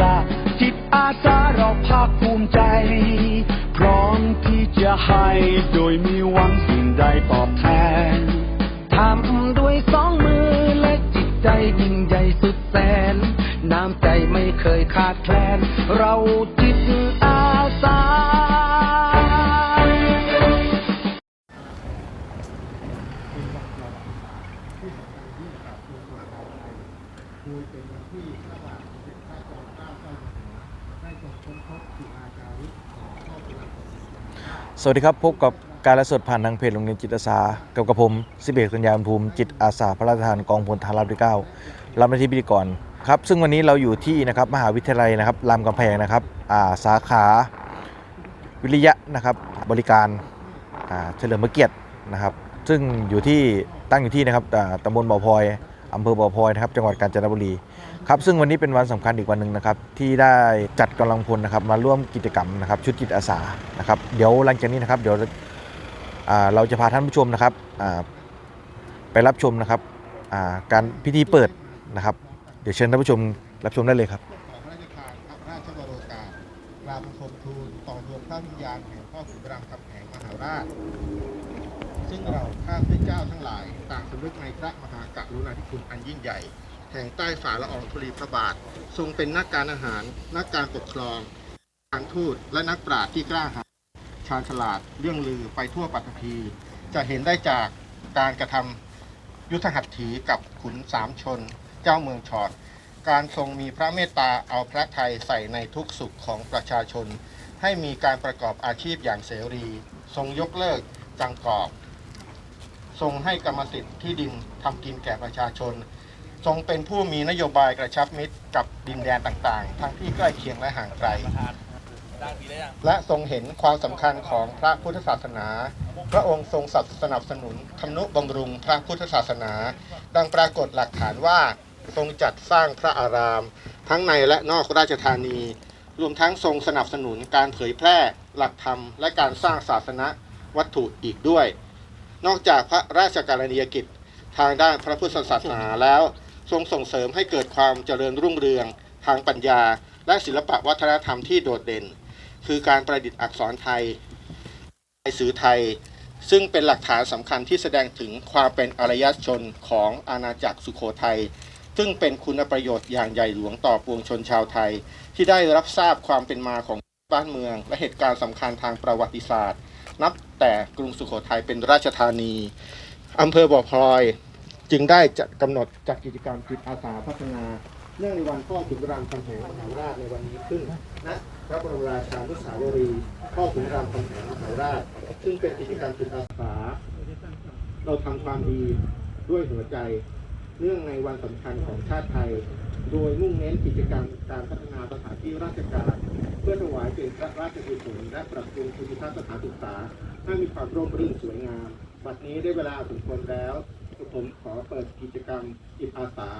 ลาจิตอาสาเราภาคภูมิใจ พร้อมที่จะให้โดยมีหวังสิ่งใดตอบแทนทำด้วยสองมือและจิตใจยิ่งใหญ่สุดแสน น้ำใจไม่เคยขาดแคลนเรา สวัสดีครับ พบกับการไลฟ์สดผ่านทางเพจโรงเรียนจิตอาสากับกระผมสิบเอกสัญญาภูมิจิตอาสาพระราชทานกองพลทหารราบที่เก้ารับหน้าที่พิธีกรครับซึ่งวันนี้เราอยู่ที่นะครับมหาวิทยาลัยนะครับรามกำแพงนะครับอ่าสาขาวิริยะนะครับบริการอ่าเฉลิมพระเกียรตินะครับ ซึ่งอยู่ที่ตั้งอยู่ที่นะครับอ่าตำบลบ่อพลอยอำเภอบ่อพลอยนะครับจังหวัดกาญจนบุรี ครับซึ่งวันนี้เป็นวันสำคัญอีกวันหนึ่งนะครับที่ได้จัดกำลังพลนะครับมาร่วมกิจกรรมนะครับชุดจิตอาสานะครับเดี๋ยวหลังจากนี้นะครับเดี๋ยวเราจะพาท่านผู้ชมนะครับไปรับชมนะครับการพิธีเปิดนะครับ เดี๋ยวเชิญท่านผู้ชมรับชมได้เลยครับพระราชทานพระราชวโรกาสกราบคมทูลต่อดวงพระวิญญาณแห่งพ่อขุนรามคำแหงมหาราช ซึ่งเราข้าพเจ้าทั้งหลาย ต่างสำนึกในพระมหากรุณาธิคุณอันยิ่งใหญ่ แห่งใต้ฝ่าละอองธุลีพระบาท ทรงเป็นนักการอาหาร นักการปกครอง การทูตและนักปราชญ์ที่กล้าหาญชาญฉลาดเรื่องลือไปทั่วปัตภีจะเห็นได้จากการกระทำยุทธหัตถีกับขุนสามชน เจ้าเมืองชอด การทรงมีพระเมตตาเอาพระไทยใส่ในทุกสุขของประชาชน ให้มีการประกอบอาชีพอย่างเสรี ทรงยกเลิกจังกอบ ทรงให้กรรมสิทธิ์ที่ดินทำกินแก่ประชาชน ทรงเป็นผู้มีนโยบายกระชับมิตรกับดินแดนต่างๆ ทั้งที่ใกล้เคียงและห่างไกล และทรงเห็นความสำคัญของพระพุทธศาสนา พระองค์ทรงสนับสนุนทำนุบำรุงพระพุทธศาสนา ดังปรากฏหลักฐานว่าทรงจัดสร้างพระอาราม ทั้งในและนอกราชธานี รวมทั้งทรงสนับสนุนการเผยแพร่หลักธรรม และการสร้างศาสนวัตถุอีกด้วย นอกจากพระราชการณียกิจทางด้านพระพุทธศาสนาแล้ว ทรงส่งเสริมให้เกิดความเจริญรุ่งเรือง ทางปัญญา และศิลปวัฒนธรรมที่โดดเด่น คือการประดิษฐ์อักษรไทยลายสื่อไทย ซึ่งเป็นหลักฐานสำคัญที่แสดงถึงความเป็นอารยชนของอาณาจักรสุโขทัยซึ่งเป็นคุณประโยชน์อย่างใหญ่หลวงต่อปวงชนชาวไทย ที่ได้รับทราบความเป็นมาของบ้านเมือง และเหตุการณ์สำคัญทางประวัติศาสตร์ นับแต่กรุงสุโขทัยเป็นราชธานีอำเภอบ่อพลอย จึงได้จัดกำหนดจัดกิจกรรมจิตอาสาพัฒนาเนื่องในวันพ่อขุนรามคำแหงมหาราชในวันนี้ขึ้นณพระบรมราชานุสาวรีย์พ่อขุนรามคำแหงมหาราช ซึ่งเป็นกิจกรรมจิตอาสา เราทำความดีด้วยหัวใจ เนื่องในวันสำคัญของชาติไทย โดยมุ่งเน้นกิจกรรมการพัฒนาสถานที่ราชการเพื่อถวายเป็นพระราชกุศลและปรับปรุงภูมิทัศน์สถานศึกษาให้มีความร่มรื่นสวยงามบัดนี้ได้เวลาสมควรแล้ว ผมขอเปิดกิจกรรมจิตอาสา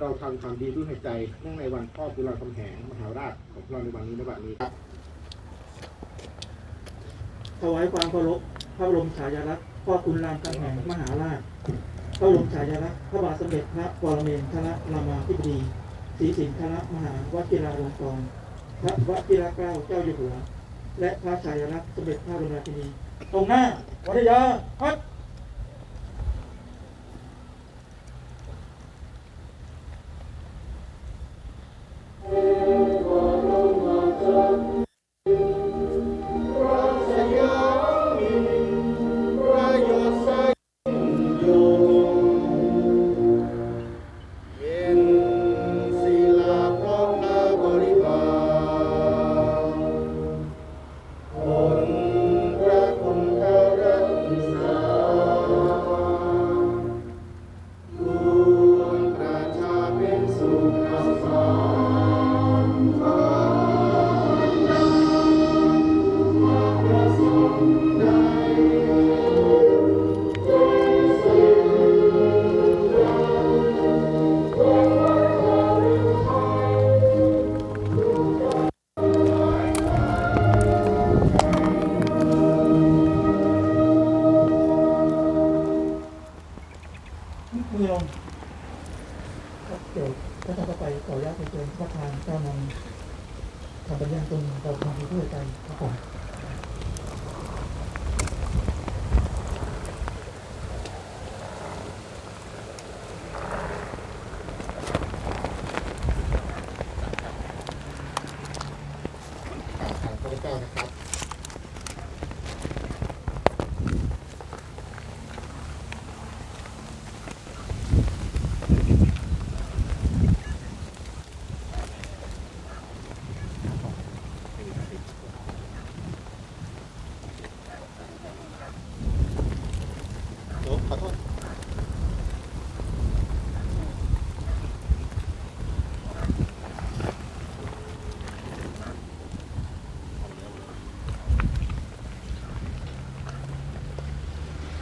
เราทำความดีด้วยหัวใจเนื่องในวันพ่อบุรคำแหงมหาราชของเราในวันนี้ในวันนี้ครับถวายความเคารพพระบรมฉายาลักษณ์พ่อคุณรามคำแหงมหาราชพระบรมฉายาลักษณ์พระบาทสมเด็จพระปรเมนทรรามาธิบดีศรีสินธรมหาวชิราลงกรณ์พระวชิรเกล้าเจ้าอยู่หัว และพระฉายาลักษณ์สมเด็จพระบรมราชินีตรงหน้าวัทยาพัด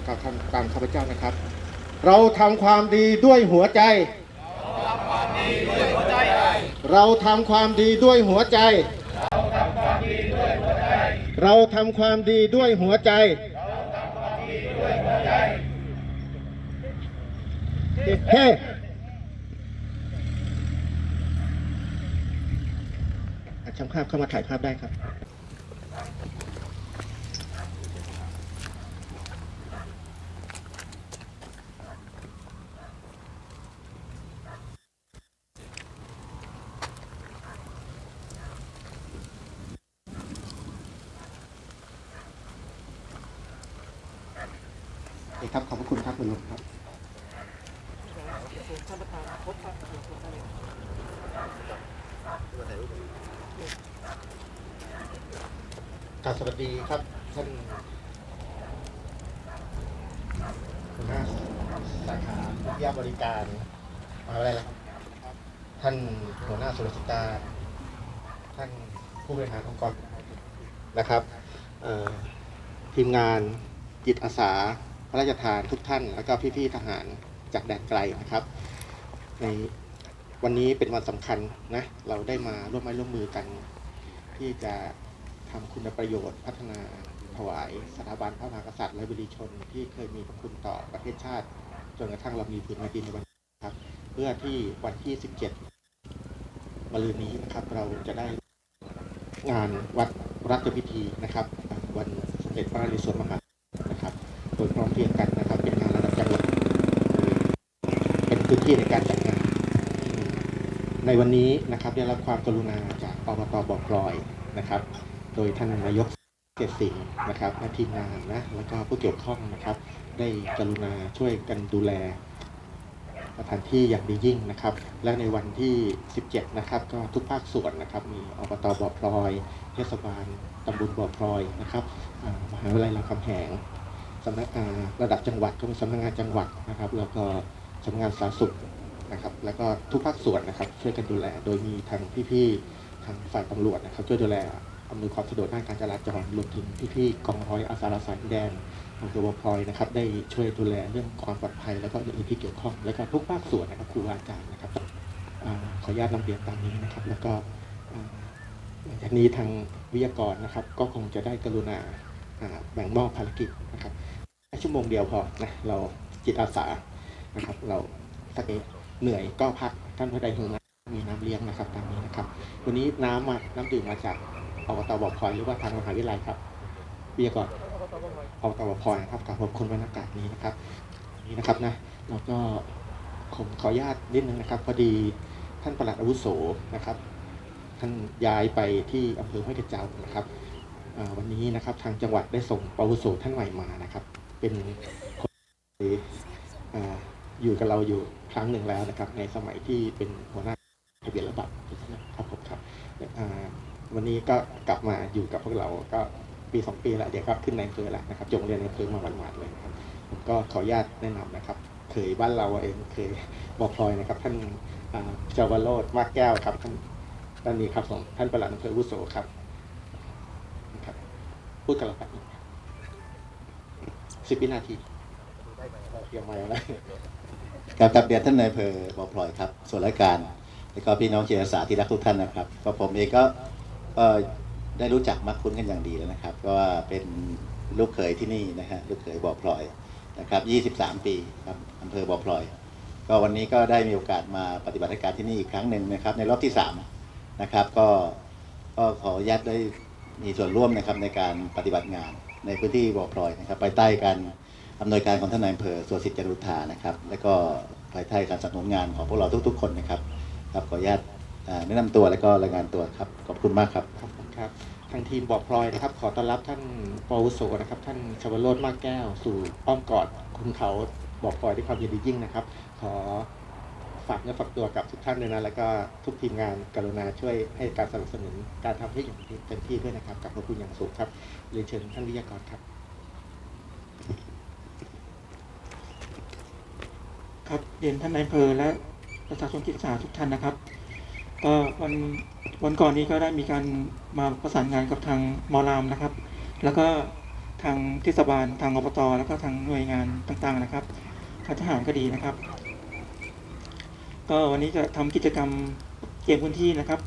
กล่าวคำตามข้าพเจ้านะครับ เราทำความดีด้วยหัวใจ เราทำความดีด้วยหัวใจ เราทำความดีด้วยหัวใจ เฮ้อ่ช่างภาพเข้ามาถ่ายภาพได้ครับ โอเครับขอบพระคุณครับคุณลุงครับกราบสวัสดีครับท่านหัวหน้าสาขาวิทยาบริการมาวิทยาลัยครับท่านหัวหน้าส่วนราชการท่านผู้บริหารองค์กรนะครับทีมงานจิตอาสา พระราชทานทุกท่าน แล้วก็พี่ๆทหารจากแดนไกลนะครับ ในวันนี้เป็นวันสำคัญนะเราได้มาร่วมไม้ร่วมมือกัน ที่จะทำคุณประโยชน์พัฒนาถวายสถาบันพระมหากษัตริย์และบริชน ที่เคยมีพระคุณต่อประเทศชาติ จนกระทั่งเรามีพื้นแผ่นดินในวันนี้ครับ เพื่อที่วันที่ 17มะรืนนี้นะครับ เราจะได้งานวัดรัชพิธีนะครับ วันสมเด็จพระนเรศวรมหานะครับ โดยพร้ อมเพรียงกันนะครับเป็นงานระดับจังหวัดเป็นพื้นที่ในการจัดงาน ในวันนี้นะครับได้รับความกรุณาจากอบตบ่อพลอยนะครับ โดยท่านนายกเกษสิงนะครับและทีมงานนะแล้วก็ผู้เกี่ยวข้องนะครับ ได้กรุณาช่วยกันดูแลสถานที่อย่างดียิ่งนะครับ และในวันที่ 17 นะครับ ก็ทุกภาคส่วนนะครับ มีอบตบ่อพลอย เทศบาลตำบลบ่อพลอยนะครับมหาวิทยาลัยรามคำแหง สำนักอ่าระดับจังหวัดก็มีสำนักงานจังหวัดนะครับ แล้วก็สำนักงานสาธารณสุขนะครับ แล้วก็ทุกภาคส่วนนะครับ ช่วยกันดูแล โดยมีทางพี่ๆทางฝ่ายตำรวจนะครับ ช่วยดูแลอำนวยความสะดวกด้านการจราจรรวมถึงพี่ๆกองร้อยอาสารักษาดินแดนของตัวพลอยนะครับ ได้ช่วยดูแลเรื่องความปลอดภัย แล้วก็อื่นที่เกี่ยวข้อง แล้วก็ทุกภาคส่วนนะครับครูอาจารย์นะครับอขออนุญาตนำเรียนตามนี้นะครับ แล้วก็หลังจากนี้ทางวิทยากรนะครับ ก็คงจะได้กรุณาแบ่งมอบภารกิจนะครับ ชั่วโมงเดียวพอนะเราจิตอาสานะครับ เราสักเอเหนื่อยก็พักท่านผู้ใดหิวน้ำมีน้ำเลี้ยงนะครับตามนี้นะครับ วันนี้น้ำมาน้ำดื่มมาจากอบตบอกพลอยหรือว่าทางมหาวิทยาลัยครับเบียก่อนอบตบอกพลอยนะครับกับขอบคุณบรรยากาศนี้นะครับ นี่นะครับนะแล้วก็ผมขออนุญาตนิดนึงนะครับ พอดีท่านประหลัดอาวุโสนะครับท่านย้ายไปที่อำเภอห้วยกระเจ้านะครับวันนี้นะครับทางจังหวัดได้ส่งอาวุโสท่านใหม่มานะครับ เป็นคนที่อยู่กับเราอยู่ครั้งหนึ่งแล้วนะครับ ในสมัยที่เป็นหัวหน้าทะเบียนระบัตรครับผมครับวันนี้ก็กลับมาอยู่กับพวกเราก็ปีสองปีแล้วเดี๋ยวก็ขึ้นในอำเภอแล้วนะครับจงเรียนในอำเภอมาหมาดๆเลยนะครับผมก็ขออนุญาตแนะนำนะครับ เคยบ้านเราเองเคยบอกพลอยนะครับ ท่านเจาวโรดมากแก้วครับท่านท่านนี้ครับผมท่านประหลัดอำเภอวุโสครับครับพูดกันแล้วครับ สิบวินาทีเตรียมไว้แล้วครับกับเรียนท่านนายเภอบ่อพลอยครับ ส่วนราชการ แล้วก็พี่น้องจิตอาสาที่รักทุกท่านนะครับก็ผมเองก็ได้รู้จักมักคุ้นกันอย่างดีแล้วนะครับ ก็เป็นลูกเขยที่นี่นะฮะลูกเขยบ่อพลอยนะครับ 23 ปีครับอำเภอบ่อพลอย ก็วันนี้ก็ได้มีโอกาสมาปฏิบัติการที่นี่อีกครั้งหนึ่งนะครับ ในรอบที่3นะครับ ก็ก็ขออนุญาตได้มีส่วนร่วมนะครับในการปฏิบัติงาน ในพื้นที่บ่อพลอยนะครับภายใต้การอำนวยการของท่านนายอำเภอสุรสิทธิ์จารุธานะครับ และก็ภายใต้การสนับสนุนงานของพวกเราทุก ๆ คนนะครับครับขออนุญาตแนะนำตัวและก็รายงานตัวครับขอบคุณมากครับขอบคุณครับทางทีมบ่อพลอยนะครับ ขอต้อนรับท่านปวุโสนะครับ ท่านชวโรธมากแก้ว สู่อ้อมกอดคุณเขาบ่อพลอยด้วยความยินดียิ่งนะครับ ขอ ฝากเนื้อฝากตัวกับทุกท่านเลยนะ แล้วก็ทุกทีมงานกรุณาช่วยให้การสนับสนุนการทำให้อย่างเต็มที่ด้วยนะครับกับขอบคุณอย่างสูงครับเรียนเชิญท่านวิทยากรครับ ครับเรียนท่านนายอำเภอและประชาชนจิตอาสาทุกท่านนะครับก็วันวันก่อนนี้ก็ได้มีการมาประสานงานกับทางมอรามนะครับ แล้วก็ทางเทศบาลทางอบตแล้วก็ทางหน่วยงานต่างๆนะครับทางทหารก็ดีนะครับ ก็วันนี้จะทำกิจกรรมเกมพื้นที่นะครับ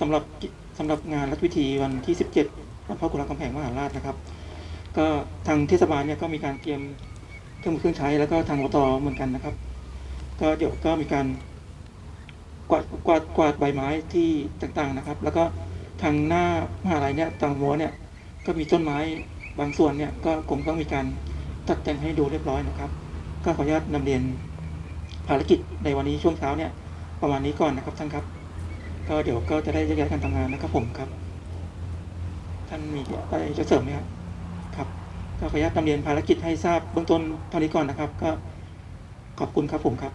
สำหรับกิสำหรับงานรัฐพิธีวันที่ 17วันพ่อคุณรามคำแหงมหาราชนะครับ ก็ทางเทศบาลเนี่ยก็มีการเตรียมเครื่องมือเครื่องใช้แล้วก็ทางอบตเหมือนกันนะครับ ก็เดี๋ยวก็มีการกวาดกวาดกวาดใบไม้ที่ต่างๆนะครับ แล้วก็ทางหน้ามหาลัยเนี่ยต่างหัวเนี่ยก็มีต้นไม้บางส่วนเนี่ยก็คงต้องมีการตัดแต่งให้ดูเรียบร้อยนะครับ ก็ขออนุญาตนำเรียน ภารกิจในวันนี้ช่วงเช้าเนี่ยประมาณนี้ก่อนนะครับท่านครับ ก็เดี๋ยวก็จะได้แยกย้ายกันทำงานนะครับผมครับ ท่านมีอะไรจะเสริมไหมครับครับก็ขออนุญาตนำเรียนภารกิจให้ทราบเบื้องต้นเท่านี้ก่อนนะครับ ก็ขอบคุณครับผมครับ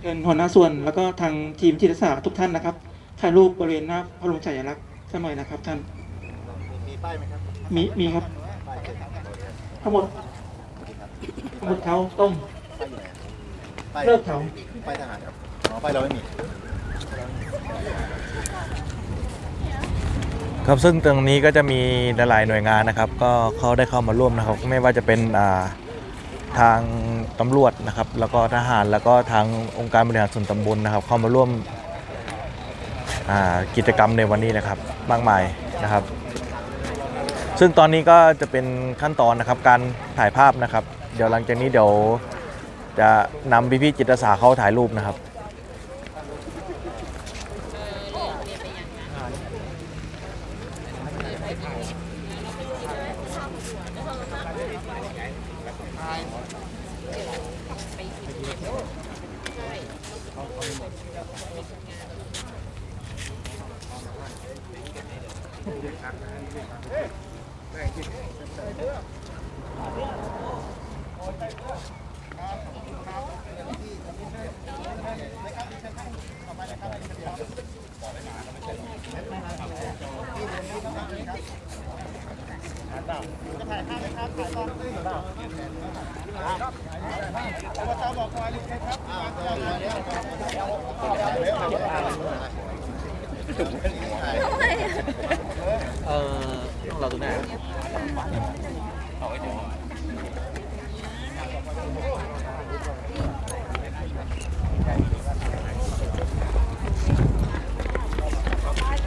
เชิญหัวหน้าส่วนแล้วก็ทางทีมจิตอาสาทุกท่านนะครับถ่ายรูปบริเวณหน้าพระบรมฉายาลักษณ์สักหน่อยนะครับ ท่าน มีป้ายไหมครับ มีมีครับทั้งหมดทั้งหมดเขาต้ม เลิกแถวป้ายทหารครับอ๋อป้ายเราไม่มี ครับซึ่งตรงนี้ก็จะมีหลายๆหน่วยงานนะครับ ก็เขาได้เข้ามาร่วมนะครับ ไม่ว่าจะเป็นอ่าทางตำรวจนะครับ แล้วก็ทหารแล้วก็ทางองค์การบริหารส่วนตำบลนะครับ เข้ามาร่วมอ่ากิจกรรมในวันนี้นะครับ มากมายนะครับ ซึ่งตอนนี้ก็จะเป็นขั้นตอนนะครับการถ่ายภาพนะครับ เดี๋ยวหลังจากนี้เดี๋ยว จะนำพี่ๆจิตอาสาเข้าถ่ายรูปนะครับ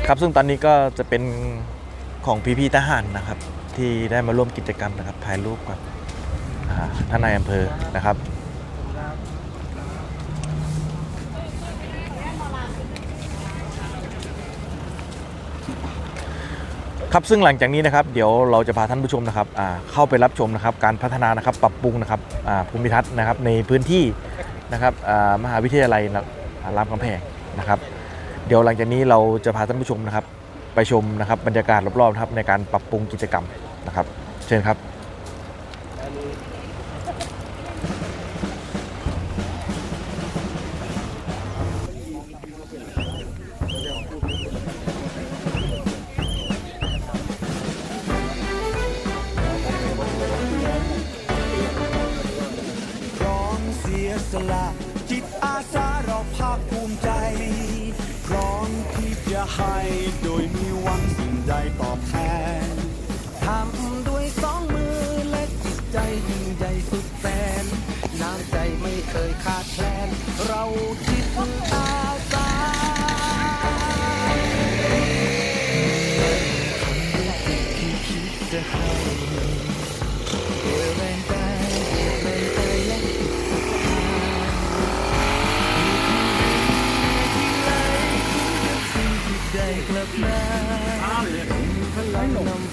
ครับซึ่งตอนนี้ก็จะเป็นของพี่ๆทหารนะครับ ที่ได้มาร่วมกิจกรรมนะครับถ่ายรูปกับอ่าท่านนายอำเภอนะครับ ครับซึ่งหลังจากนี้นะครับเดี๋ยวเราจะพาท่านผู้ชมนะครับอ่าเข้าไปรับชมนะครับการพัฒนานะครับปรับปรุงนะครับอ่าภูมิทัศน์นะครับในพื้นที่นะครับอ่ามหาวิทยาลัยรามคำแหงนะครับ เดี๋ยวหลังจากนี้เราจะพาท่านผู้ชมนะครับ ไปชมนะครับบรรยากาศรอบๆนะครับในการปรับปรุงกิจกรรมนะครับ เชิญครับ ขาดแคลนเราจิตอาสาทำด้วยสิ่งที่คิดจะให้ด้วยแรงกายแรงใจและจิตศรัทธามีที่ดีที่ไหลคุ้มกับสิ่งใด้กลับมาเป็นพลังนำ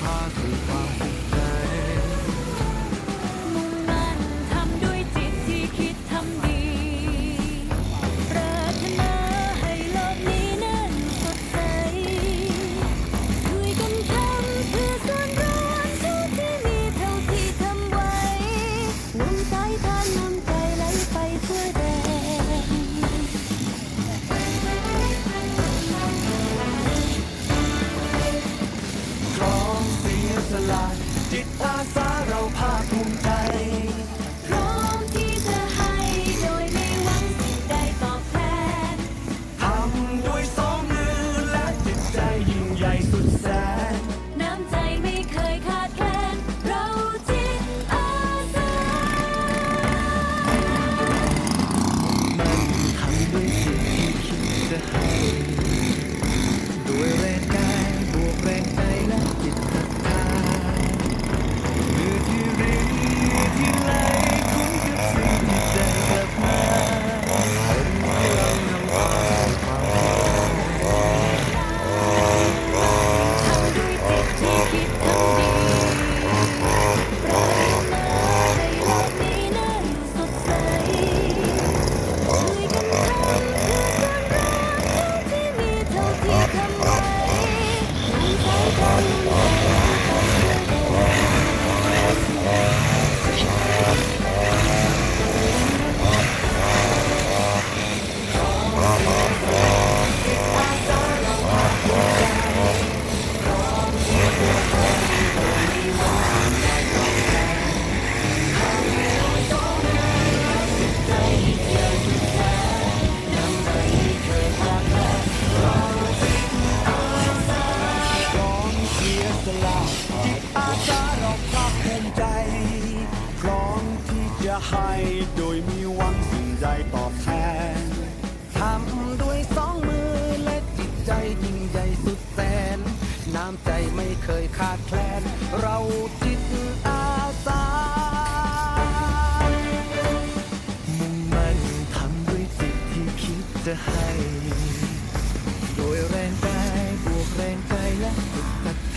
Yeah.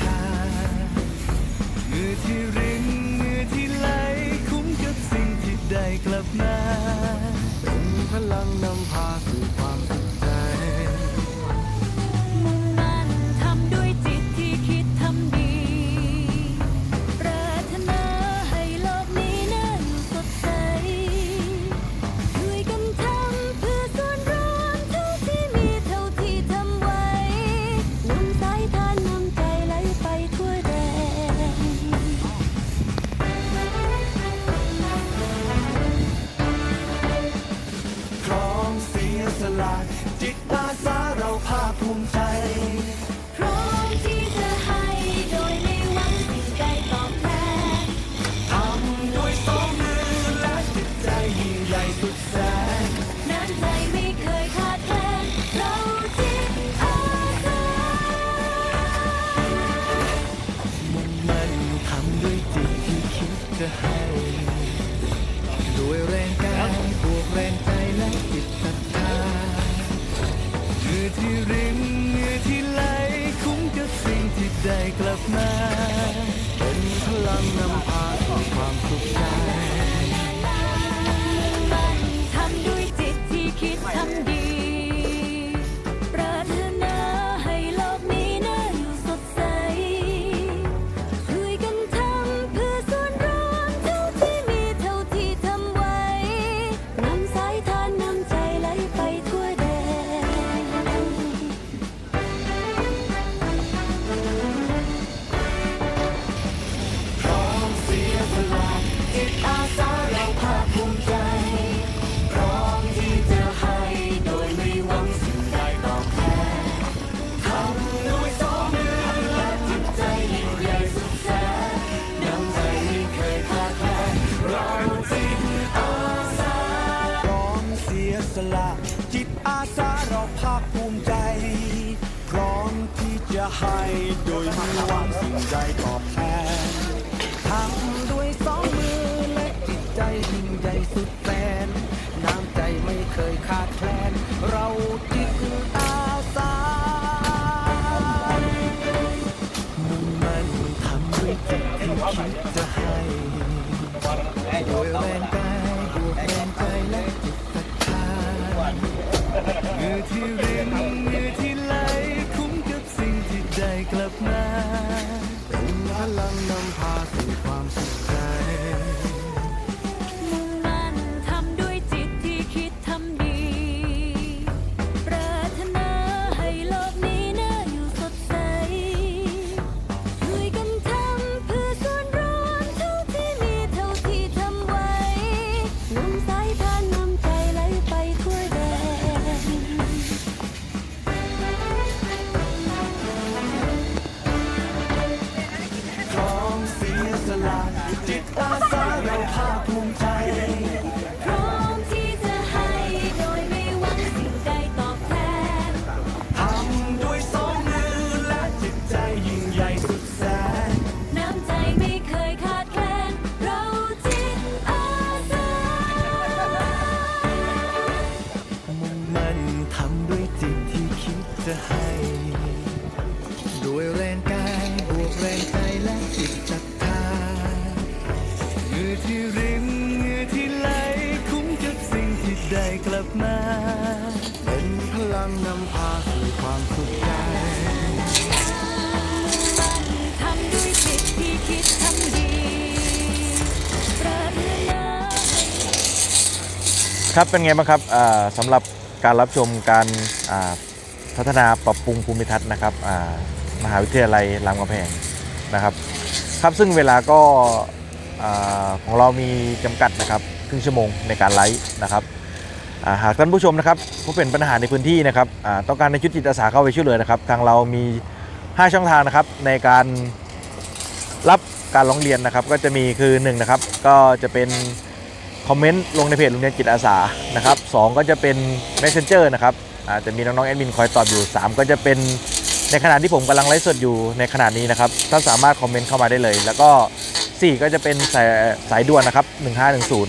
ภูมิใจ พร้อมที่จะให้โดยไม่หวังสิ่งใดตอบแทนทำด้วยสองมือและจิตใจยิ่งใหญ่สุดแสนน้ำใจไม่เคยขาดแคลน เราจิตอาสามุ่งมั่นทำด้วยจิตที่คิดจะให้โดยแรงกายบวกแรงใจและจิตศรัทธามือที่ มาเป็นพลังนำพาสู่ ทำด้วยจิตที่คิดจะให้ ด้วยแรงกายบวกแรงใจและจิตศรัทธาเหงื่อที่ริมเหงื่อที่ไหลคุ้มกับสิ่งที่ได้กลับมา เป็นพลังนำพาสู่ความสุขใจทำด้วยจิตที่คิดทำดีปรารถนา ครับเป็นไงบ้างครับอ่าสำหรับ การรับชมการพัฒนาปรับปรุงภูมิทัศน์นะครับมหาวิทยาลัยรามคำแหงนะครับ ครับซึ่งเวลาก็ของเรามีจำกัดนะครับครึ่งชั่วโมงในการไลฟ์นะครับาหากท่านผู้ชมนะครับพบเป็นปัญหาในพื้นที่นะครับต้องการในชุดจิตอาสาเข้าไปช่วยเหลือนะครับ ทางเรามี 5 ช่องทางนะครับในการรับการร้องเรียนนะครับ ก็จะมีคือ1นะครับก็จะเป็น คอมเมนต์ลงในเพจโรงเรียนจิตอาสานะครับสองก็จะเป็น Messenger นะครับอาจจะมีน้องๆแอดมินคอยตอบอยู่ 3 ก็จะเป็นในขณะที่ผมกำลังไลฟ์สดอยู่ในขณะนี้นะครับท่านสามารถคอมเมนต์เข้ามาได้เลย แล้วก็ 4 ก็จะเป็นสายสายด่วนนะครับ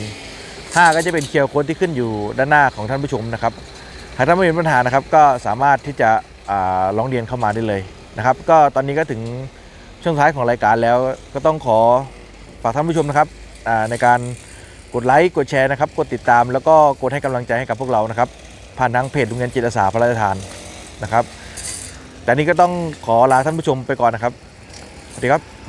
1510 5 ก็จะเป็นเคียวโค้ดที่ขึ้นอยู่ด้านหน้าของท่านผู้ชมนะครับหากท่านไม่มีปัญหานะครับก็สามารถที่จะร้องเรียนเข้ามาได้เลยนะครับ ก็ตอนนี้ก็ถึงช่วงท้ายของรายการแล้วก็ต้องขอฝากท่านผู้ชมนะครับในการ กดไลค์กดแชร์นะครับ กดติดตามแล้วก็กดให้กำลังใจให้กับพวกเรานะครับ ผ่านทางเพจโรงเรียนจิตอาสาพระราชทานนะครับ แต่นี้ก็ต้องขอลาท่านผู้ชมไปก่อนนะครับ สวัสดีครับ